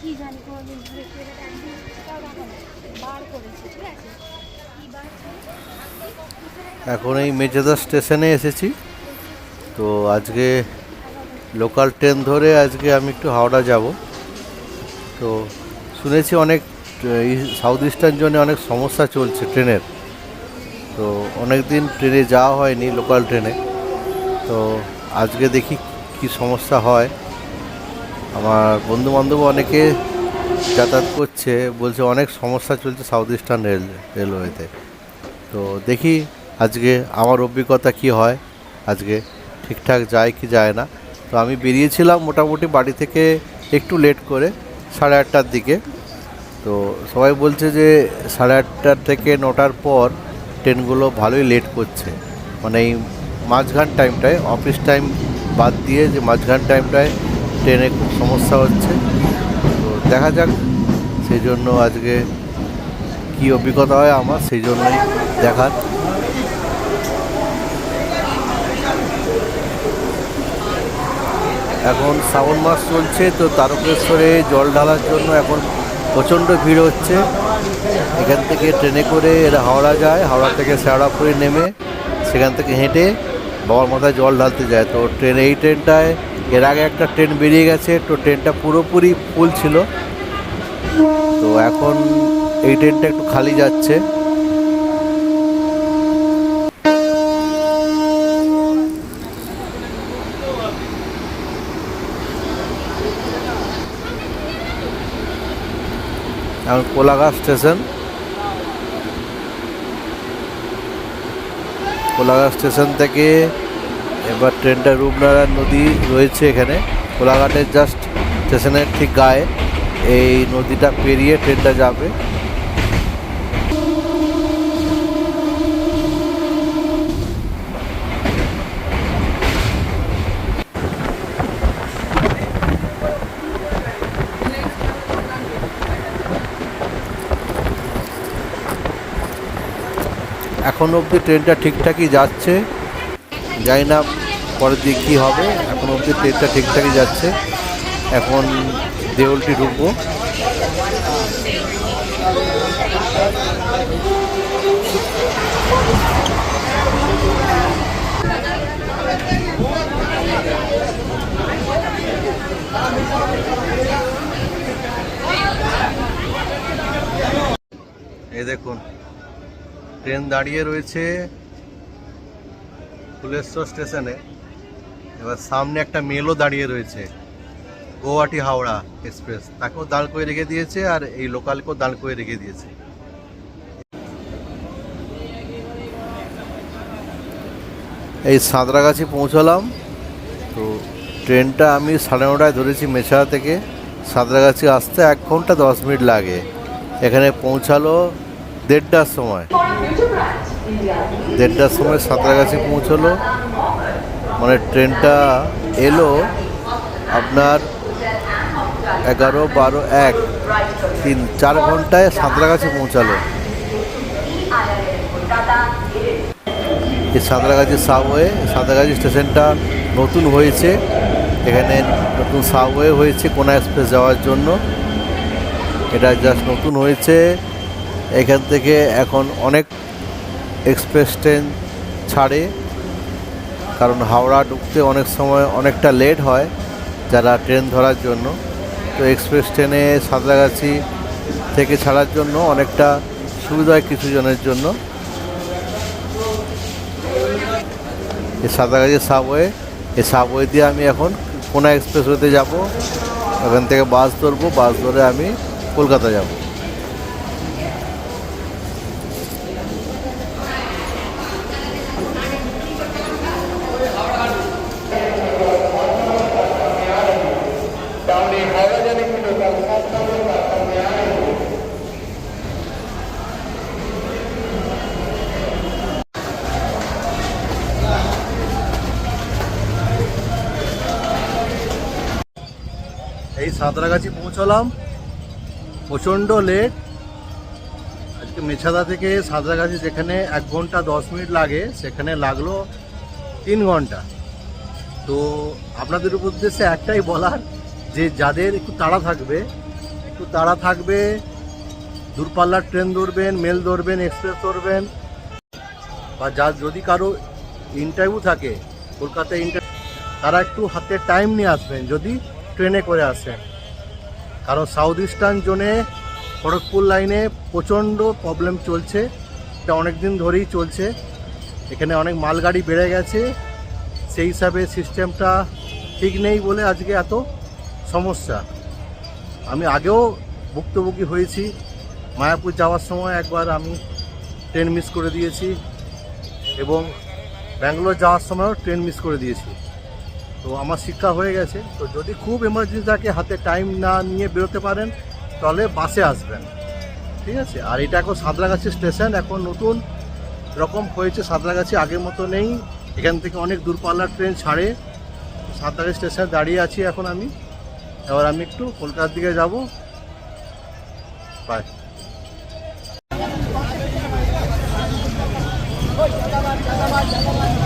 কি জানি, কোনোদিন সেটাও দেখো, বার করেছে, ঠিক আছে? এখন এই মেচেদা স্টেশনে এসেছি। তো আজকে লোকাল ট্রেন ধরে আজকে আমি একটু হাওড়া যাব। তো শুনেছি অনেক সাউথ ইস্টার্ন জোনে অনেক সমস্যা চলছে ট্রেনের। তো অনেক দিন ট্রেনে যাওয়া হয়নি লোকাল ট্রেনে। তো আজকে দেখি কি সমস্যা হয়। আমার বন্ধু বান্ধব অনেকে যাতায়াত করছে, বলছে অনেক সমস্যা চলছে সাউথ ইস্টার্ন রেল রেলওয়েতে তো দেখি আজকে আমার অভিজ্ঞতা কি হয়, আজকে ঠিকঠাক যায় কি যায় না। তো আমি বেরিয়েছিলাম মোটামুটি বাড়ি থেকে একটু লেট করে, সাড়ে আটটার দিকে। তো সবাই বলছে যে সাড়ে আটটার থেকে নটার পর ট্রেনগুলো ভালোই লেট করছে। মানে এই মাঝখান টাইমটায় অফিস টাইম বাদ দিয়ে যে মাঝখান টাইমটায় ট্রেনে খুব সমস্যা হচ্ছে। তো দেখা যাক সেই জন্য আজকে কি অভিজ্ঞতা হয় আমার সেই জন্যই দেখার। এখন শ্রাবণ মাস চলছে, তো তারকেশ্বরে জল ঢালার জন্য এখন প্রচণ্ড ভিড় হচ্ছে। এখান থেকে ট্রেনে করে এরা হাওড়া যায়, হাওড়া থেকে শেওড়াপুরে নেমে সেখান থেকে হেঁটে বাবার মাথায় জল ঢালতে যায়। তো ট্রেন, এই ট্রেনটায়, এর আগে একটা ট্রেন বেরিয়ে গেছে, তো ট্রেনটা পুরোপুরি ফুল ছিল। তো এখন এই ট্রেনটা একটু খালি যাচ্ছে। এখন কোলাঘাট স্টেশন। কোলাঘাট স্টেশন থেকে এবার ট্রেনটা রূপনারায়ণ নদী রয়েছে এখানে। কোলাঘাটের জাস্ট স্টেশনের ঠিক গায়ে এই নদীটা পেরিয়ে ট্রেনটা যাবে। এখন অবধি ট্রেনটা ঠিকঠাকই যাচ্ছে। জানি না পরের দিক কী হবে। এখন অবধি ট্রেনটা ঠিকঠাকই যাচ্ছে। এখন দেউলটি ঢুকবো। এই দেখুন ট্রেন দাঁড়িয়ে রয়েছে ফুলেশ্বর স্টেশনে। এবার সামনে একটা মেলও দাঁড়িয়ে রয়েছে গৌহাটি হাওড়া এক্সপ্রেস। তাকেও দাঁড় করে রেখে দিয়েছে আর এই লোকালকেও দাঁড় করে রেখে দিয়েছে। এই সাঁতরাগাছি পৌঁছলাম। তো ট্রেনটা আমি সাড়ে নটায় ধরেছি মেছাড়া থেকে। সাঁতরাগাছি আসতে এক ঘণ্টা দশ মিনিট লাগে। এখানে পৌঁছালো দেড়টার সময়। দেড়টার সময় সাঁতরাগাছি পৌঁছলো। মানে ট্রেনটা এলো আপনার এগারো বারো এক তিন চার ঘন্টায় সাঁতরাগাছি পৌঁছালো। এই সাঁতরাগাছি সাবওয়ে সাঁতরাগাছি স্টেশনটা নতুন হয়েছে। এখানে নতুন সাবওয়ে হয়েছে কোনা এক্সপ্রেস যাওয়ার জন্য। এটা জাস্ট নতুন হয়েছে। এখান থেকে এখন অনেক এক্সপ্রেস ট্রেন ছাড়ে, কারণ হাওড়া ঢুকতে অনেক সময় অনেকটা লেট হয় যারা ট্রেন ধরার জন্য। তো এক্সপ্রেস ট্রেনে সাঁতরাগাছি থেকে ছাড়ার জন্য অনেকটা সুবিধা হয় কিছু জনের জন্য। এই সাঁতরাগাছি সাবওয়ে এই সাবওয়ে দিয়ে আমি এখন কোনা এক্সপ্রেস হতে যাব। ওখান থেকে বাস ধরবো বাস ধরে আমি কলকাতা যাব। সাঁতরাগাছি পৌঁছলাম। প্রচণ্ড লেট আজকে মেছাদা থেকে সাঁতরাগাছি যেখানে এক ঘণ্টা দশ মিনিট লাগে, সেখানে লাগল তিন ঘণ্টা। তো আপনাদের উদ্দেশ্যে একটাই বলার, যে যাদের একটু তাড়া থাকবে, একটু তাড়া থাকবে, দূরপাল্লার ট্রেন ধরবেন, মেল ধরবেন এক্সপ্রেস ধরবেন, বা যা, যদি কারও ইন্টারভিউ থাকে, কলকাতায় ইন্টার তারা একটু হাতে টাইম নিয়ে আসবেন, যদি ট্রেনে করে আসেন। কারণ সাউথ ইস্টার্ন জোনে খড়গপুর লাইনে প্রচণ্ড প্রবলেম চলছে। এটা অনেক দিন ধরেই চলছে। এখানে অনেক মালগাড়ি বেড়ে গেছে। সেই হিসাবে সিস্টেমটা ঠিক নেই বলে আজকে এত সমস্যা। আমি আগেও ভুক্তভোগী হয়েছি। মায়াপুর যাওয়ার সময় একবার আমি ট্রেন মিস করে দিয়েছি এবং ব্যাঙ্গালোর যাওয়ার সময়ও ট্রেন মিস করে দিয়েছি। তো আমার শিক্ষা হয়ে গেছে। তো যদি খুব এমার্জেন্সি থাকে হাতে টাইম না নিয়ে বেরোতে পারেন তাহলে বাসে আসবেন। ঠিক আছে? আর এটা এখন সাঁতরাগাছি স্টেশন এখন নতুন রকম হয়েছে সাঁতরাগাছি আগের মতো নেই। এখান থেকে অনেক দূরপাল্লার ট্রেন ছাড়ে। সাঁতরাগাছি স্টেশনে দাঁড়িয়ে আছি এখন আমি। এবার আমি একটু কলকাতার দিকে যাব। Bye Oh, my God.